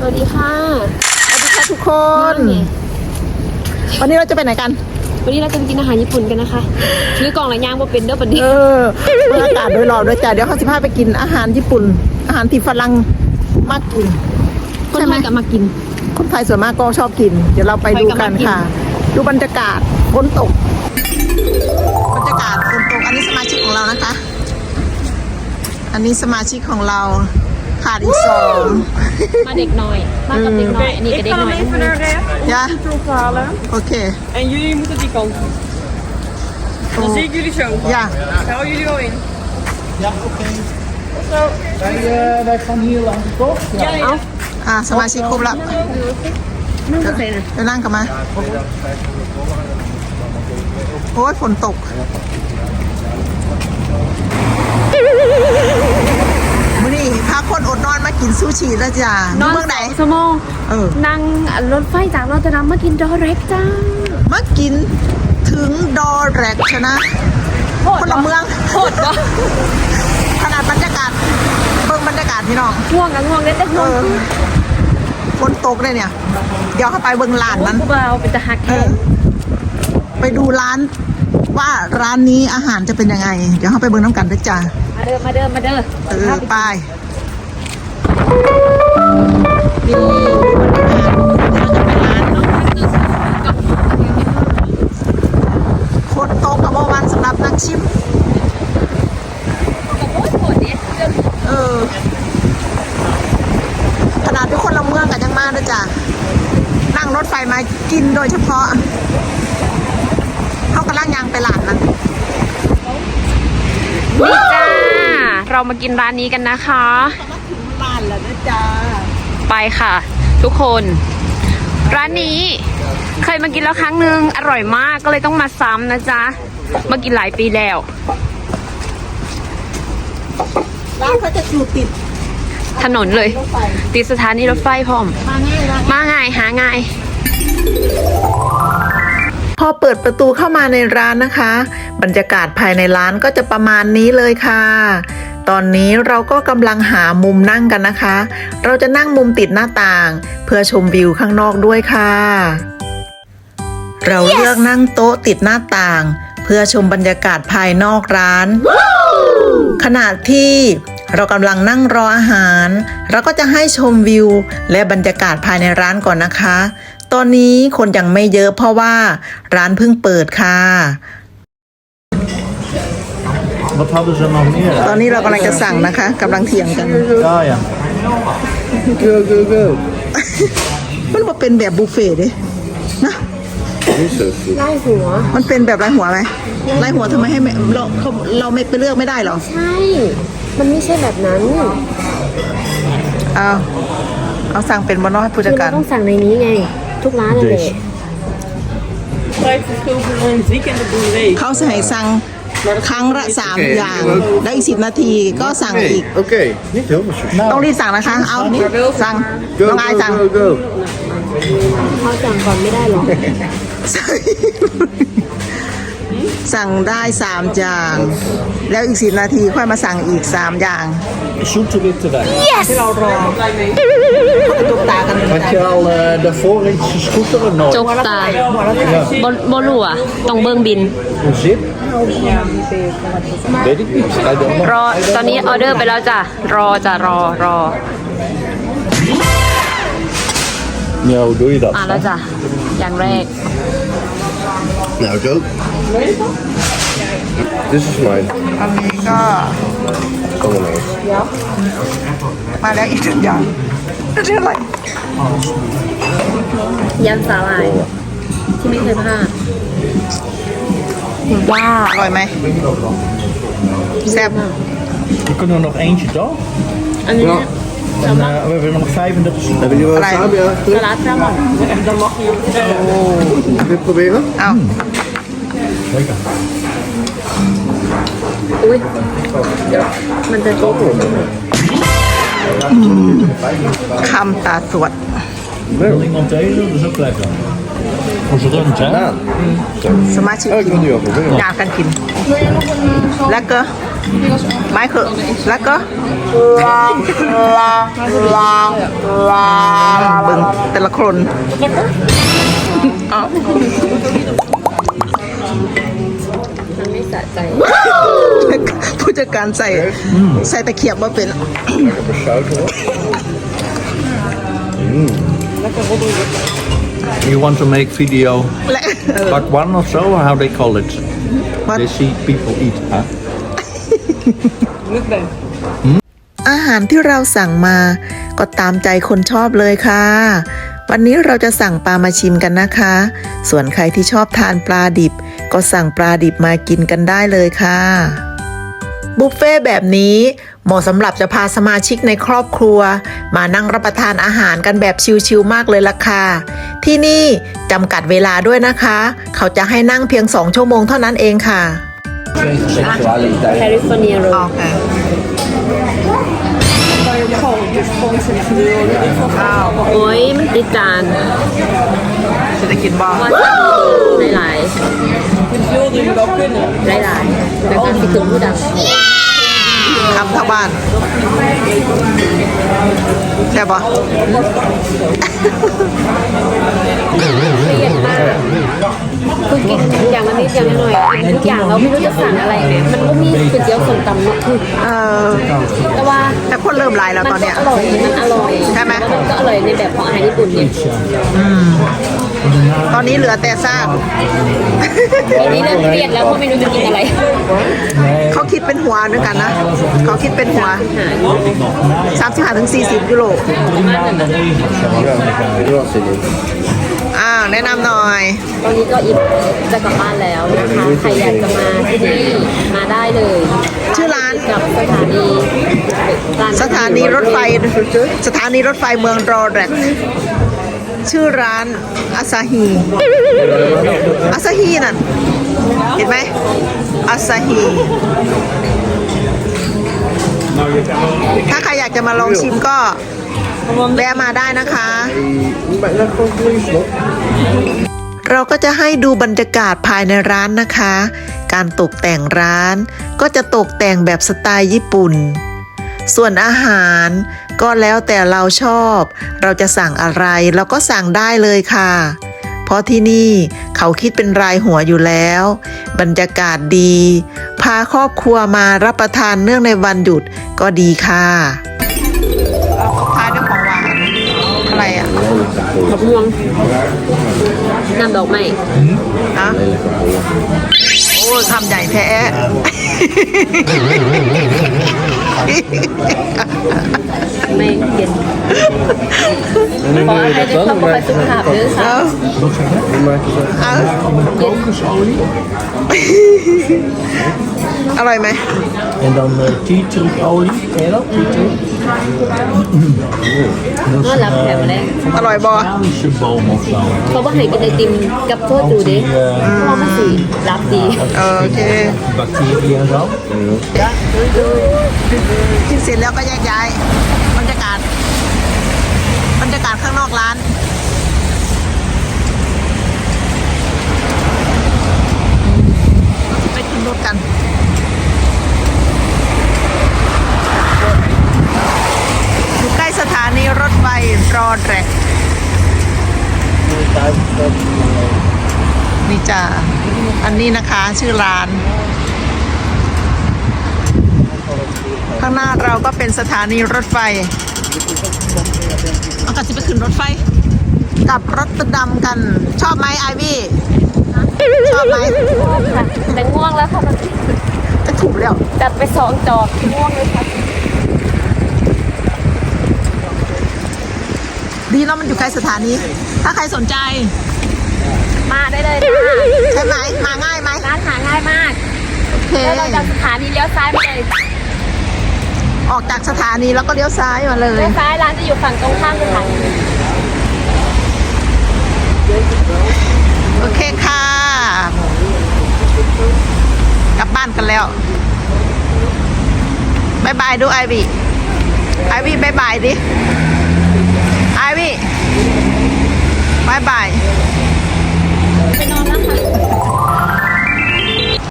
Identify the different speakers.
Speaker 1: สวัสดีค่ะ
Speaker 2: สวัสดีค่ะทุกคน
Speaker 1: นี่
Speaker 2: วันนี้เราจะไปไหนกัน
Speaker 1: วันนี้เราจะไปกินอาหารญี่ปุ่นกันนะคะถือกล่องละย่างว่าเป็นเด้อปันนี้
Speaker 2: เออเมื่ออากาศโดยรอบด้วยจ้ะเดี๋ยวเขาสิพาไปกินอาหารญี่ปุ่น อาหารที่ฝรั่งมากกิน
Speaker 1: คน
Speaker 2: ใช่ไห
Speaker 1: ไท
Speaker 2: ม
Speaker 1: ยกลับมากิน
Speaker 2: คนไทยส่วนมากก็ชอบกิน เดี๋ยวเราไปดูกันค่ะ ดูบรรยากาศฝนตก บรรยากาศฝนตก อันนี้สมาชิกของเรานะคะ อันนี้สมาชิกของเรา ขาดอีกสอง
Speaker 1: มาเด็กหน่อย มากับเด็กหน่อย อันนี้กับ
Speaker 3: Ik
Speaker 1: เด็ก
Speaker 3: ga
Speaker 1: หน่
Speaker 3: hem
Speaker 1: อย
Speaker 3: even naar rechts,
Speaker 2: ยะ
Speaker 3: troep halen.
Speaker 2: โอเค
Speaker 3: En jullie moeten die kant op. Dan zie ik jullie zo.
Speaker 2: ยะ
Speaker 3: Ik hou jullie wel in.
Speaker 4: Wij, eh, wij gaan hier langs, toch? Ja.
Speaker 1: เอ้า
Speaker 2: อ่าสมาชิกครบแล้ว
Speaker 1: นั่งก็ใส่นะ
Speaker 2: ไปนั่งกันมาโอ้ยฝนตก นอนมากินซูชิแล้วจ้ะนเมืองไหน
Speaker 1: สมอง
Speaker 2: เออ
Speaker 1: นั่งรถไฟจากรอตเตอร์ดัมมากินดอเร็กจ้า
Speaker 2: มากินถึงดอแรกชนะคนละเมือง
Speaker 1: โคตรวะ
Speaker 2: ขนาดบรรยากาศเบิ่งบรรยากาศพี่น้อง
Speaker 1: ง่วงกันง่วงได้แต่
Speaker 2: เอ
Speaker 1: ง่วง
Speaker 2: อฝนตกเลยเนี่ย เดี๋ยวเข้าไปเบิ่งร้านมัน
Speaker 1: พวกเราเป็นตะหัก
Speaker 2: เอ
Speaker 1: แท้
Speaker 2: อไปดูร้านว่าร้านนี้อาหารจะเป็นยังไง เดี๋ยวเข้าไปเบิ่งน้ำกันด้วยจ้า
Speaker 1: มาเด้อมาเด้อมาเด้อ
Speaker 2: เออไป นี่บรรยากาศเดี๋ยวเราจะไปร้านเนาะฝนตกกับเมื่อวานสำหรับนักชิมเออขนาดทุกคนละเมืองกันยังมาด้วยจ้ะนั่งรถไฟมากินโดยเฉพาะเขากำลังยางไปหลานมัน
Speaker 1: นี่จ้า เรามากินร้านนี้กันนะคะ
Speaker 2: จ้า
Speaker 1: ไปค่ะ ทุกคน ร้านนี้เคยมากินแล้วครั้งหนึ่งอร่อยมากก็เลยต้องมาซ้ำนะจ๊ะ มากินหลายปีแล้ว
Speaker 2: ร้านเขาจะอยู่ติด
Speaker 1: ถนนเลย
Speaker 2: รถไฟ
Speaker 1: ติดสถานีรถไฟพร้อม
Speaker 2: มาง่ายนะ
Speaker 1: มาง่ายหาง่าย
Speaker 2: พอเปิดประตูเข้ามาในร้านนะคะ บรรยากาศภายในร้านก็จะประมาณนี้เลยค่ะ ตอนนี้เราก็กำลังหามุมนั่งกันนะคะ เราจะนั่งมุมติดหน้าต่าง เพื่อชมวิวข้างนอกด้วยค่ะ เราเลือกนั่งโต๊ะติดหน้าต่าง เพื่อชมบรรยากาศภายนอกร้าน ขณะที่เรากำลังนั่งรออาหาร เราก็จะให้ชมวิว และบรรยากาศภายในร้านก่อนนะคะ ตอนนี้คนยังไม่เยอะเพราะว่าร้านเพิ่งเปิดค่ะ
Speaker 4: Wat hadden ze nog meer?
Speaker 2: ตอนนี้เรากำลังจะสั่งนะคะกำลังเถียงกัน
Speaker 4: Ja, ja. Go, go, go.
Speaker 2: มันมาเป็นแบบบุฟเฟ่ต์เด้นะ
Speaker 1: ไล่หัว
Speaker 2: มันเป็นแบบไรหัวไหมไรหัวทำไมให้ไม่เราเขาเราไม่ไปเลือกไม่ได้หรอ
Speaker 1: ใช่ มันไม่ใช่แบบนั้น
Speaker 2: เอาเอาสั่งเป็นบอนอให้ผู้
Speaker 1: คื
Speaker 2: จั
Speaker 1: อ
Speaker 2: ดกา
Speaker 1: เรา
Speaker 2: ร
Speaker 1: ต้องสั่งในนี้ไง ทุกร้านเลย
Speaker 3: Vijf verschil voor een ziek en de boerderij.
Speaker 2: เขาใส่สั่ง ครั้งละสามอย่าง แล้วอีกสิบนาทีก็สั่งอีก
Speaker 4: Oké, niet heel veel
Speaker 2: ต้องรีบสั่งนะคะ เอา สั่ง
Speaker 4: Go,
Speaker 2: น้องไอาย
Speaker 4: go,
Speaker 2: สั่ง
Speaker 4: go, go.
Speaker 1: เขาสั่งก่อนไม่ได้หรอ
Speaker 2: สั่งได้สามอย่าง แล้วอีกสิบนาทีค่อยมาสั่งอีกสามอย่าง
Speaker 4: Zoete witte wijn.
Speaker 2: ที่เรารอตุกตากัน
Speaker 4: Had je al eh, daarvoor iets scooter of nooit?
Speaker 1: จกตาบอบอลัวต้องเบิ้งบิน
Speaker 4: Een zip? Weet ik niet. Ga je dan nog?
Speaker 1: รอตอนนี้ออเดอร์ไปแล้วจ้ะ รอจ้ะรอรอ
Speaker 4: Ja, hoe doe je dat?
Speaker 1: อะแล้วจ้ะอย่างแรก
Speaker 5: Nou, ik ook. Dit is mine.
Speaker 2: อันนี้ก็
Speaker 5: Kom maar mee.
Speaker 2: มาแล้วอีกหนึ่งอย่างนี่คืออะไร
Speaker 1: ยำสาหร่ายที่ไม่เคยพลาดว้า
Speaker 2: อร่อยไหม แซ่บ
Speaker 4: We kunnen er nog eentje, toch?
Speaker 1: อันนี้
Speaker 4: En, eh, we hebben nog 35 seconden.
Speaker 5: Hebben jullie wel
Speaker 2: Allee.
Speaker 5: samen? Ja,
Speaker 1: ส
Speaker 5: terug.
Speaker 1: ลัดแซลมอน
Speaker 5: Wil je het proberen?
Speaker 2: เอา
Speaker 4: Zeker.
Speaker 1: อุ้ยเดี๋ยวมันจะโต๊ะ
Speaker 2: คำตาสวด
Speaker 4: Wil iemand deze? Dat is ook lekker. Voor z'n rund, hè?
Speaker 5: Ja.
Speaker 2: สมาชิก
Speaker 5: Oh, ik
Speaker 2: กิ
Speaker 5: wil
Speaker 2: น
Speaker 5: nu al proberen.
Speaker 2: อยากกันกิน แล้วก็ไม้คือแล้วก็
Speaker 3: ja.
Speaker 2: เบิ่งแต่ละคนเอา
Speaker 1: มันไม่สะใจ
Speaker 2: ผู้จัดการใส่ใส่ตะเขียบมาเป็น
Speaker 4: You want to make video
Speaker 2: และ
Speaker 4: part one or so, or how they call it?
Speaker 2: What?
Speaker 4: They see people eat, huh?
Speaker 3: Mukbang.
Speaker 2: อาหารที่เราสั่งมา ก็ตามใจคนชอบเลยค่ะ วันนี้เราจะสั่งปลามาชิมกันนะคะ ส่วนใครที่ชอบทานปลาดิบ ก็สั่งปลาดิบมากินกันได้เลยค่ะ บุฟเฟ่ต์แบบนี้ เหมาะสำหรับจะพาสมาชิกในครอบครัว มานั่งรับประทานอาหารกันแบบชิลๆมากเลยล่ะค่ะ ที่นี่จำกัดเวลาด้วยนะคะ เขาจะให้นั่งเพียง2ชั่วโมงเท่านั้นเองค่ะ
Speaker 1: แคลิฟอร์เนียโร
Speaker 2: โอเค
Speaker 1: โอ้ยมันติดจาน
Speaker 2: จะได้กินบ้าง
Speaker 1: หลาย
Speaker 3: Hoeveel jullie wel kunnen.
Speaker 1: ๆหลายๆแล้วก็สิถึงผู้ดัง
Speaker 2: คำเท่าบ้านใช่ปะ
Speaker 1: คือกินอย่างละนิดอย่างละหน่อยกินทุกอย่างเราไม่รู้จะสั่งอะไรไงมันก็มีก๋วยเตี๋ยวส้มตำเนาะคือ
Speaker 2: เออ
Speaker 1: แต่ว่า
Speaker 2: แต่คนเริ่มไลน์แล้วตอนเนี้ย
Speaker 1: อร่อยมันอร่อย
Speaker 2: ใช่ไหม
Speaker 1: มันก็อร่อยในแบบของอาหารญี่ปุ่นเนี่ย
Speaker 2: ตอนนี้เหลือแต่ซาก
Speaker 1: ทีนี้เริ่มเครียดแล้วเพราะไม่รู้จะกินอะไร
Speaker 2: เขาคิดเป็นหัวด้วยกันนะ เขาคิดเป็นหัว35ถึง40ยุโร
Speaker 5: Ik heb er wel zin in.
Speaker 2: อ่าแนะนำหน่อย
Speaker 1: ตอนนี้ก็อิ่มจะกลับบ้านแล้วนะคะใครอยากจะมาที่นี่มาได้เลย
Speaker 2: ชื่อร้าน
Speaker 1: กับสถานีร้น
Speaker 2: สถานีรถไฟ สถานีรถไฟเมืองรอแรก ชื่อร้านอาซาฮีอาซาฮีนั่น เห็นไหมอาซาฮีถ้าใครอยากจะมาลองชิมก็แวะมาได้นะคะ เราก็จะให้ดูบรรยากาศภายในร้านนะคะ การตกแต่งร้านก็จะตกแต่งแบบสไตล์ญี่ปุ่น ส่วนอาหาร ก็แล้วแต่เราชอบ เราจะสั่งอะไรเราก็สั่งได้เลยค่ะ เพราะที่นี่เขาคิดเป็นรายหัวอยู่แล้ว บรรยากาศดี พาครอบครัวมารับประทานเนื่องในวันหยุดก็ดีค่ะท้ายด้วยของหวานอะไรอะ
Speaker 1: มะม่วงน้ำดอกไม้
Speaker 2: ฮะโอ้ทำใหญ่แท้
Speaker 1: ไม่เย็นขออภัยด้วยความประสุภาพด้วยค่ะ
Speaker 5: Hoe maak je dat?
Speaker 2: เอา
Speaker 4: Kokosolie.
Speaker 2: อร่อยไหม
Speaker 4: En dan uh, tea tree olie. Ken je dat? Tea tree?
Speaker 1: ก็รับแถมมาแล้ว
Speaker 2: อร่อยบอ
Speaker 4: Australische boom of zo.
Speaker 1: เขาบอกให้กินไอติมกับโทษดูดิเพราะมันสีรับดี
Speaker 2: โอเค
Speaker 4: Bacteriën en zo.
Speaker 2: กินเสร็จแล้วก็แยกย้ายบรรยากาศบรรยากาศข้างนอกร้านไปขึ้นรถกันอยู่ใกล้สถานีรถไฟรอแรกนี่จ้า อันนี้นะคะชื่อร้าน ข้างหน้าเราก็เป็นสถานีรถไฟเอากันสิไปขึ้นรถไฟกลับรถดำกัน ชอบไหมไอวี่ชอบไหม
Speaker 1: แต่ง่วงแล้วค่ะมัน
Speaker 2: จะถูกแล้ว
Speaker 1: จัดไปสองจอกง่วงเลยค่ะ
Speaker 2: ดีเนาะมันอยู่ใกล้สถานี ถ้าใครสนใจ
Speaker 1: มาได้เลยค่ะ
Speaker 2: ใช่ไหมมาง่ายไหม
Speaker 1: ร้านหาง่ายมาก
Speaker 2: โอเค
Speaker 1: แล้วเราจากสถานีเลี้ยวซ้ายไปเลย
Speaker 2: ออกจากสถานีแล้วก็เลี้ยวซ้ายมาเลย
Speaker 1: เลี้ยวซ้ายร้านจะอยู่ฝั่งตรงข้ามสถานี
Speaker 2: โอเคค่ะ กลับบ้านกันแล้วบายบายดูไอวี่ไอวี่บายบายดิไอวี่บายบาย